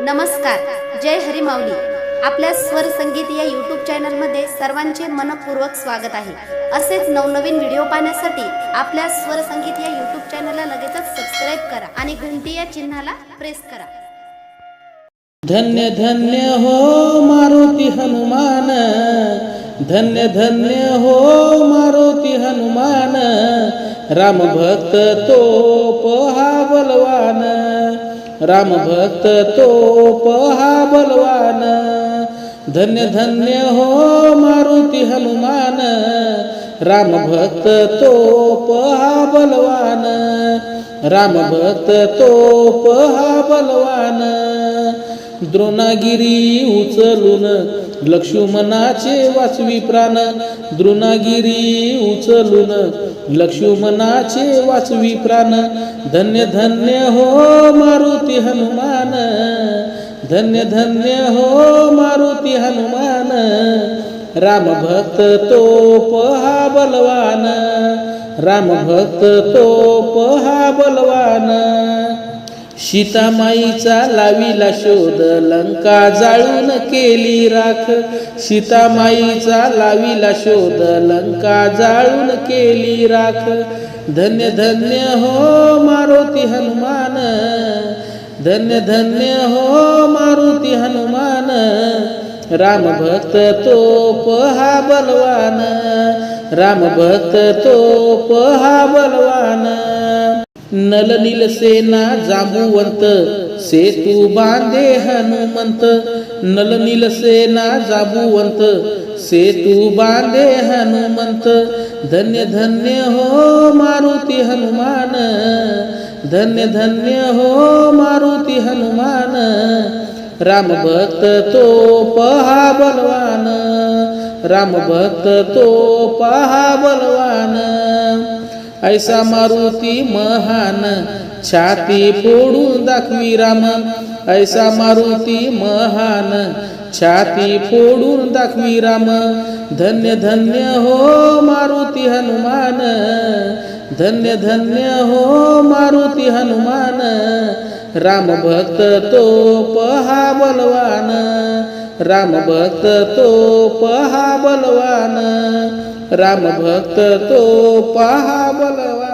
नमस्कार जय हरी आपल्या स्वर संगीत या यूट्यूब चॅनलमध्ये सर्वांचे मनपूर्वक स्वागत आहे. असेच नवनवीन व्हिडिओ पाहण्यासाठी आपल्या स्वर संगीत या यूट्यूब चॅनलला लगेचच सबस्क्राईब करा आणि घंटी या चिन्हाला प्रेस करा. धन्य धन्य हो मारुती हनुमान. धन्य धन्य हो मारुती हनुमान. राम भक्त तो पहा बलवान राम भक्त तो पहा बलवान. धन्य धन्य हो मारुती हनुमान. राम भक्त तो पहा बलवान. राम भक्त तो पहा बलवान. द्रोणागिरी उचलून लक्ष्मणाचे वाचवी प्राण द्रुणागिरी उचलून लक्ष्मणाचे वाचवी प्राण धन्य धन्य हो मारुती हनुमान धन्य धन्य हो मारुती हनुमान राम भक्त तो पहा बलवान राम भक्त तो पहा बलवान. सीतामाईचा लाविला शोध लंका जाळून केली राख. सीतामाईचा लाविला शोध लंका जाळून केली राख. धन्य धन्य हो मारुती हनुमान. धन्य धन्य हो मारुती हनुमान. राम भक्त तो पहा बलवान. राम भक्त तो पहा बलवान. नल नील सेना जांबुवंत सेतू बांधे हनुमंत. नल नील सेना जांबुवंत सेतू बांधे हनुमंत. धन्य धन्य हो मारुती हनुमान. धन्य धन्य हो मारुती हनुमान. राम भक्त तो पहा बलवान. राम भक्त तो पहा बलवान. ऐसा मारुती महान छाती फोडून दाखवी राम. ऐसा मारुती महान छाती फोडून दाखवी राम. धन्य धन्य हो मारुती हनुमान. धन्य धन्य हो मारुती हनुमान. राम भक्त तो पहा बलवान राम भक्त तो पहा बलवान राम भक्त तो पहा बलवा